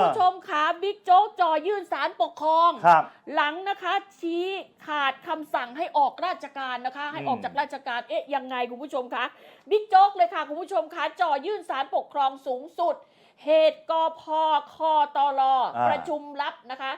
คุณผู้ชมคะบิ๊กโจ๊กจ่อยื่นสารปกครอง ครับ หลังนะคะชี้ขาดคำสั่งให้ออกราชการนะคะ ให้ออกอืมจากราชการเอ๊ะยังไงคุณผู้ชมคะบิ๊กโจ๊กเลยค่ะคุณผู้ชมคะจ่อยื่นสารปกครองสูงสุด เหตุกพคตรอ่าประชุมลับนะคะ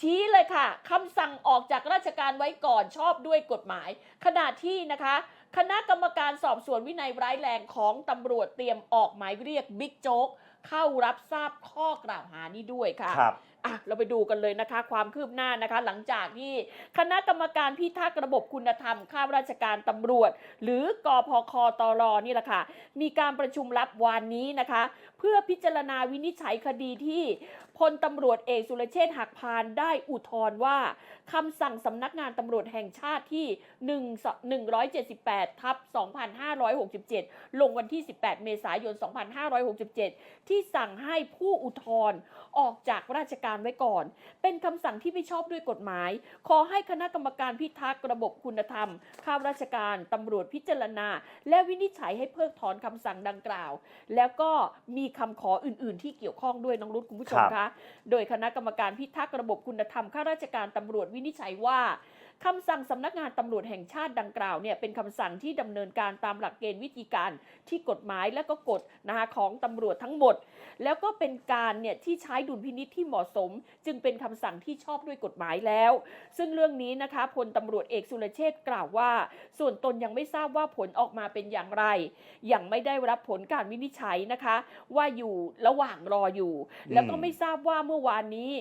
ชี้เลยค่ะคำสั่งออกจากราชการไว้ก่อนชอบด้วยกฎหมาย ขณะที่นะคะ คณะกรรมการสอบสวนวินัยร้ายแรงของตำรวจเตรียมออกหมายเรียกบิ๊กโจ๊ก เข้ารับทราบข้อกล่าวหานี้ด้วยค่ะครับ อะเราไปดูกันเลยนะคะ ความคืบหน้านะคะ หลังจากที่คณะกรรมการพิทักษ์ระบบคุณธรรม ข้าราชการตำรวจ หรือกพคตรนี่แหละค่ะ มีการประชุมลับวันนี้นะคะ เพื่อพิจารณาวินิจฉัยคดีที่พลตำรวจเอกสุรเชษฐ์หักพานได้อุทธรณ์ว่าคำสั่งสำนักงานตำรวจแห่งชาติที่1 178ทับ2567 ลงวันที่ 18 เมษายน 2567 ที่สั่งให้ผู้อุทธรณ์ออกจากราชการไว้ก่อน เป็นคำสั่งที่ไม่ชอบด้วยกฎหมาย ขอให้คณะกรรมการพิทักษ์ระบบคุณธรรม ข้าราชการตำรวจพิจารณา และวินิจฉัยให้เพิกถอนคำสั่งดังกล่าว แล้วก็มีคำขออื่น ๆ ที่เกี่ยวข้องด้วยน้องรุ้คุณผู้ชมครับคะ โดยคณะกรรมการพิทักษ์ระบบคุณธรรมข้าราชการตำรวจวินิจฉัยว่า คำสั่งสำนักงานตำรวจแห่งชาติดังกล่าวเนี่ยเป็นคำสั่งที่ดำเนินการตามหลักเกณฑ์วิธีการที่กฎหมายและก็กฎนะคะของตำรวจทั้งหมด แล้วก็เป็นการเนี่ยที่ใช้ดุลพินิษที่เหมาะสม จึงเป็นคำสั่งที่ชอบด้วยกฎหมายแล้ว ซึ่งเรื่องนี้นะคะพลตำรวจเอกสุรเชษฐ์กล่าวว่า ส่วนตนยังไม่ทราบว่าผลออกมาเป็นอย่างไร ยังไม่ได้รับผลการวินิจฉัยนะคะ ว่าอยู่ระหว่างรออยู่ แล้วก็ไม่ทราบว่าเมื่อวานนี้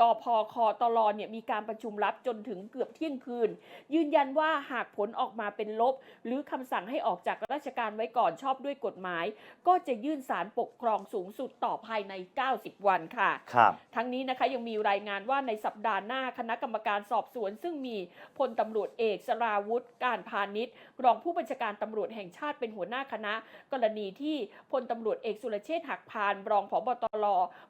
กพคตลเนี่ยมีการประชุมลับจนถึงเกือบเที่ยงคืน ยืนยันว่าหากผลออกมาเป็นลบ หรือคำสั่งให้ออกจากราชการไว้ก่อนชอบด้วยกฎหมาย ก็จะยื่นสารปกครองสูงสุดต่อภายใน 90 วันค่ะครับทั้งนี้นะคะยังมีรายงานว่าในสัปดาห์หน้าคณะกรรมการสอบสวน ซึ่งมีพลตำรวจเอกสราวุธการพาณิชย์ รองผู้บัญชาการตำรวจแห่งชาติเป็นหัวหน้าคณะ กรณีที่พลตำรวจเอกสุรเชษฐ์หักพานรองผบตร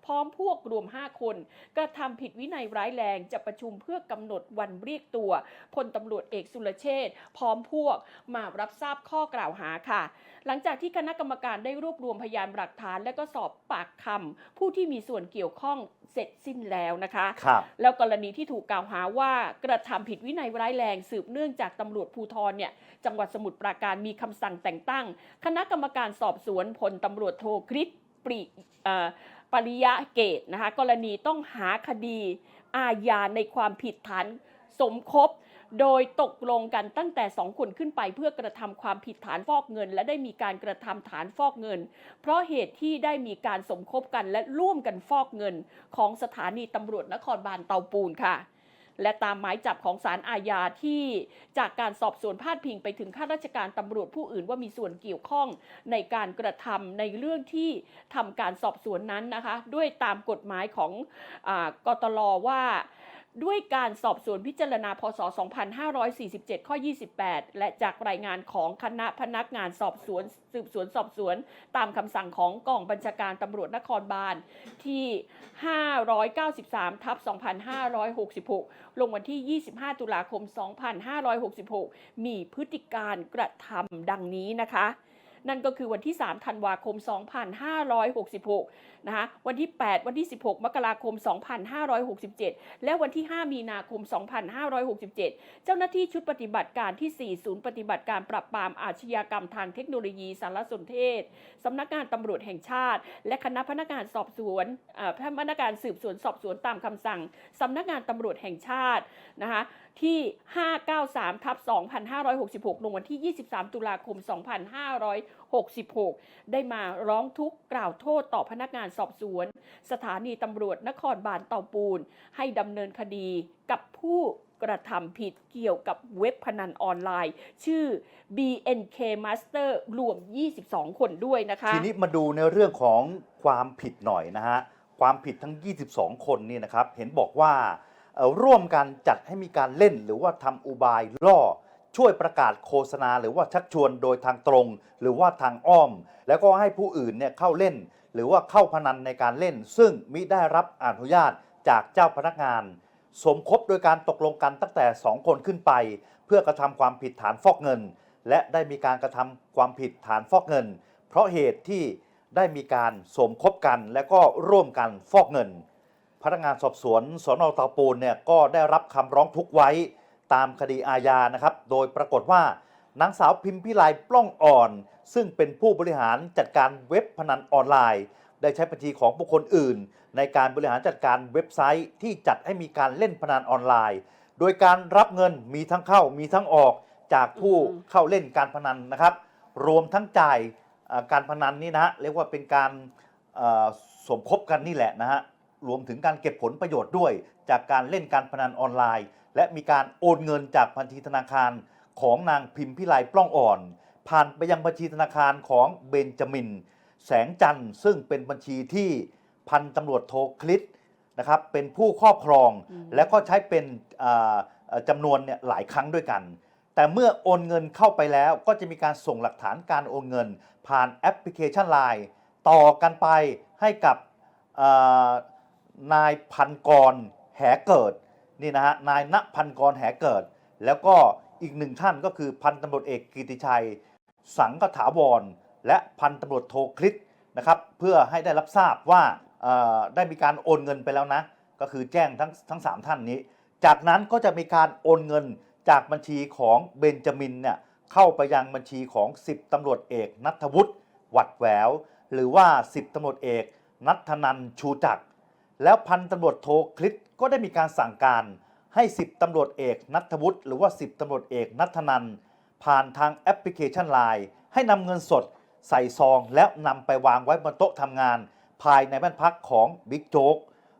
พร้อมพวกรวม 5 คนกระทำผิดวินัยร้ายแรงจะประชุมเพื่อกำหนดวันเรียกตัวพลตำรวจเอกสุรเชษฐ์พร้อมพวกมารับทราบข้อกล่าวหาค่ะ หลังจากที่คณะกรรมการได้รวบรวมพยานหลักฐาน และก็สอบปากคำผู้ที่มีส่วนเกี่ยวข้องเสร็จสิ้นแล้วนะคะครับแล้วกรณีที่ถูกกล่าวหาว่ากระทำผิดวินัยร้ายแรงสืบเนื่องจากตำรวจภูธรเนี่ยจังหวัดสมุทรปราการมีคำสั่งแต่งตั้ง คณะกรรมการสอบสวนพลตำรวจโทคริสปริเอ่อ ปริยะเกตนะคะกรณีต้องหาคดีอาญาในความผิดฐานสมคบ โดยตกลงกันตั้งแต่สองคนขึ้นไปเพื่อกระทำความผิดฐานฟอกเงิน และได้มีการกระทำฐานฟอกเงิน เพราะเหตุที่ได้มีการสมคบกันและร่วมกันฟอกเงิน ของสถานีตำรวจนครบาลเตาปูนค่ะ และตามหมายจับของศาลอาญาที่จากการสอบสวนพาดพิงไปถึงข้าราชการตำรวจผู้อื่นว่ามีส่วนเกี่ยวข้องในการกระทำในเรื่องที่ทำการสอบสวนนั้นนะคะ ด้วยตามกฎหมายของอกตลว่า ด้วยการสอบสวนพิจารณาพศ 2547 ข้อ 28 และจากรายงานของคณะพนักงานสอบสวนสืบสวนสอบสวน ตามคำสั่งของกองบัญชาการตำรวจนครบาลที่ 593 ทับ 2566 ลงวันที่ 25 ตุลาคม 2566 มีพฤติการกระทำดังนี้นะคะ นั่นก็คือวันที่ 3 ธันวาคม 2566 นะคะ วันที่ 8 วันที่ 16 มกราคม 2567 และวันที่ 5 มีนาคม 2567 เจ้าหน้าที่ชุดปฏิบัติการที่ 4 ศูนย์ปฏิบัติการปราบปรามอาชญากรรมทางเทคโนโลยีสารสนเทศ สำนักงานตำรวจแห่งชาติ และคณะพนักงานสอบสวนพนักงานสืบสวนสอบสวนตามคำสั่ง สำนักงานตำรวจแห่งชาตินะคะที่ 593ทับ2566 ลงวันที่ 23 ตุลาคม 2566 ได้มาร้องทุกข์กล่าวโทษต่อพนักงานสอบสวน สถานีตำรวจนครบาลเตาปูน ให้ดำเนินคดีกับผู้กระทำผิดเกี่ยวกับเว็บพนันออนไลน์ ชื่อ BNK Master รวม 22 คนด้วยนะคะ ทีนี้มาดูในเรื่องของความผิดหน่อยนะฮะ ความผิดทั้ง 22 คนนี่นะครับ เห็นบอกว่า ร่วมกันจัดให้มีการเล่นหรือว่าทำอุบายล่อ ช่วยประกาศโฆษณา หรือว่าชักชวนโดยทางตรง หรือว่าทางอ้อม แล้วก็ให้ผู้อื่นเนี่ยเข้าเล่น หรือว่าเข้าพนันในการเล่น ซึ่งมิได้รับอนุญาตจากเจ้าพนักงาน สมคบโดยการตกลงกันตั้งแต่ 2 คนขึ้นไป เพื่อกระทำความผิดฐานฟอกเงิน และได้มีการกระทำความผิดฐานฟอกเงิน เพราะเหตุที่ได้มีการสมคบกันและก็ร่วมกันฟอกเงิน พนักงานสอบสวนสนเตาปูนเนี่ยก็ได้รับคำร้องทุกข์ไว้ตามคดีอาญานะครับ โดยปรากฏว่านางสาวพิมพิไลปล้องอ่อน ซึ่งเป็นผู้บริหารจัดการเว็บพนันออนไลน์ ได้ใช้บัญชีของบุคคลอื่น ในการบริหารจัดการเว็บไซต์ที่จัดให้มีการเล่นพนันออนไลน์ โดยการรับเงินมีทั้งเข้ามีทั้งออกจากผู้อืมเข้าเล่นการพนันนะครับ รวมทั้งจ่ายเอ่อการพนันนี่นะฮะเรียกว่าเป็นการเอ่อสมคบกันนี่แหละนะฮะ รวมถึงการเก็บผลประโยชน์ด้วย จากการเล่นการพนันออนไลน์ และมีการโอนเงินจากบัญชีธนาคารของนางพิมพิไลปล้องอ่อน ผ่านไปยังบัญชีธนาคารของเบนจามิน แสงจันทร์ซึ่งเป็นบัญชีที่พันตำรวจโทคลิตนะครับเป็นผู้ครอบครองอืมและก็ใช้เป็นอ่าเอ่อจำนวนเนี่ยหลายครั้งด้วยกัน แต่เมื่อโอนเงินเข้าไปแล้วก็จะมีการส่งหลักฐานการโอนเงิน ผ่านแอปพลิเคชัน Line ต่อกันไปให้กับเอ่อ นายพันกรแหเกิดนี่นะฮะนายณพันกรแหเกิด แล้วก็อีกหนึ่งท่านก็คือพันตำรวจเอกกิติชัย สังกถาวร และพันตำรวจโทคลิตนะครับเพื่อให้ได้รับทราบว่าได้มีการโอนเงินไปแล้วนะ ก็คือแจ้งทั้งทั้งสามท่านนี้ จากนั้นก็จะมีการโอนเงินจากบัญชีของเบนจามินเนี่ยเข้าไปยังบัญชีของ 10ตำรวจเอกนัทวุฒิหวัดแหวว หรือว่า 10ตำรวจเอกนัทนันชูจักร แล้วพันตำรวจโทคลิตก็ได้มีการสั่งการให้10ตำรวจเอกนัทวุฒิหรือว่า10ตำรวจเอกนัทนันผ่านทางแอปพลิเคชัน Line ให้นำเงินสดใส่ซองแล้วนำไปวางไว้บนโต๊ะทำงาน ภายในบ้านพักของบิ๊กโจ๊ก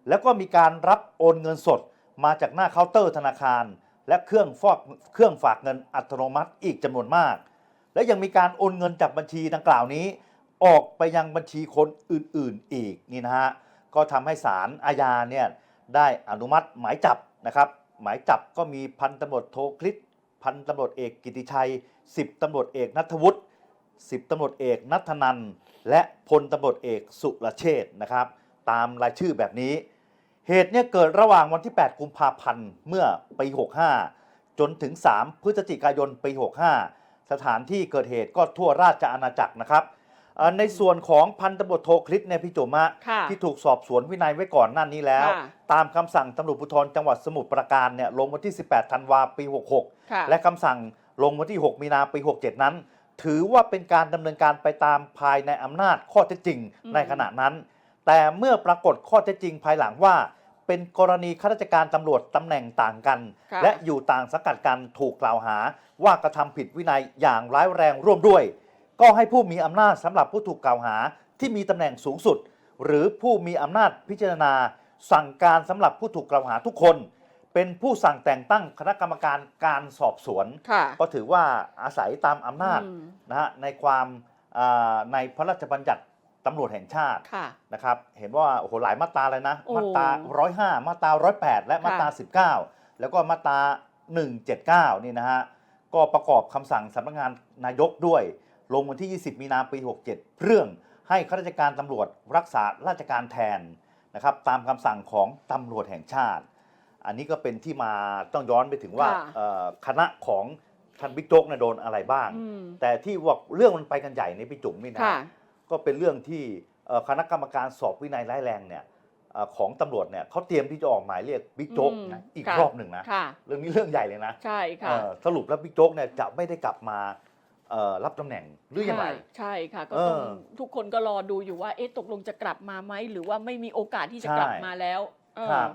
แล้วก็มีการรับโอนเงินสดมาจากหน้าเคาน์เตอร์ธนาคาร และเครื่องฟอกเครื่องฝากเงินอัตโนมัติอีกจำนวนมาก และยังมีการโอนเงินจากบัญชีดังกล่าวนี้ ออกไปยังบัญชีคนอื่นๆอีกนี่นะฮะ ก็ทำให้ศาลอาญาเนี่ยได้อนุมัติหมายจับนะครับ หมายจับก็มีพันตำรวจโทคลิตพันตำรวจเอกกิติชัย 10ตำรวจเอกนัทวุฒิ10ตำรวจเอกนัทนันและพลตำรวจเอกสุรเชษฐ์นะครับ ตามรายชื่อแบบนี้ เหตุเนี่ยเกิดระหว่างวันที่ 8 กุมภาพันธ์เมื่อปี 65 จนถึง 3 พฤศจิกายนปี 65 สถานที่เกิดเหตุก็ทั่วราชอาณาจักรนะครับ ในส่วนของพันตำรวจโทคลิตเนี่ยพี่จุ๋มะค่ะที่ถูกสอบสวนวินัยไว้ก่อนหน้านี้แล้วค่ะตามคำสั่งตำรวจภูธรจังหวัดสมุทรปราการเนี่ยลงวันที่ 18 ธันวาปี 66ค่ะและคำสั่งลงวันที่ 6 มีนาปี 67 นั้น ถือว่าเป็นการดำเนินการไปตามภายในอำนาจข้อเท็จจริงอืมในขณะนั้น แต่เมื่อปรากฏข้อเท็จจริงภายหลังว่าเป็นกรณีข้าราชการตำรวจตำแหน่งต่างกันค่ะและอยู่ต่างสังกัดกันถูกกล่าวหาว่ากระทำผิดวินัยอย่างร้ายแรงร่วมด้วย ก็ให้ผู้มีอำนาจสำหรับผู้ถูกกล่าวหาที่มีตำแหน่งสูงสุด หรือผู้มีอำนาจพิจารณา สั่งการสำหรับผู้ถูกกล่าวหาทุกคน เป็นผู้สั่งแต่งตั้งคณะกรรมการการสอบสวน ค่ะ ก็ถือว่าอาศัยตามอำนาจอืม นะฮะในความอ่าในพระราชบัญญัติตำรวจแห่งชาติ ค่ะ นะครับเห็นว่าโอ้โหหลายมาตราเลยนะ โอ้มาตรา105 มาตรา108 และมาตรา 19 แล้วก็มาตรา179 นี่นะฮะ ก็ประกอบคำสั่งสำนักงานนายกด้วย ลงวันที่ 20 มีนาปี 67 เรื่องให้ข้าราชการตำรวจรักษาราชการแทนนะครับตามคำสั่งของตำรวจแห่งชาติ อันนี้ก็เป็นที่มาต้องย้อนไปถึงว่าค่ะเอ่อคณะของท่านบิ๊กโจ๊กเนี่ยโดนอะไรบ้าง อืม แต่ที่ว่าเรื่องมันไปกันใหญ่ในพี่จุ๋มนี่นะ ค่ะ ก็เป็นเรื่องที่เอ่อคณะกรรมการสอบวินัยร้ายแรงเนี่ยเอ่อของตำรวจเนี่ยเขาเตรียมที่จะออกหมายเรียกบิ๊กโจ๊กอืมนะอีกค่ะ รอบหนึ่งนะค่ะ เรื่องนี้เรื่องใหญ่เลยนะใช่ค่ะ เอ่อสรุปแล้วบิ๊กโจ๊กเนี่ยจะไม่ได้กลับมาเอ่อ รับตำแหน่งหรือยังไงค่ะใช่ค่ะ ก็เออต้องทุกคนก็รอดูอยู่ว่าเอ๊ะตกลงจะกลับมาไหมหรือว่าไม่มีโอกาสที่จะกลับใช่มาแล้วเออครับ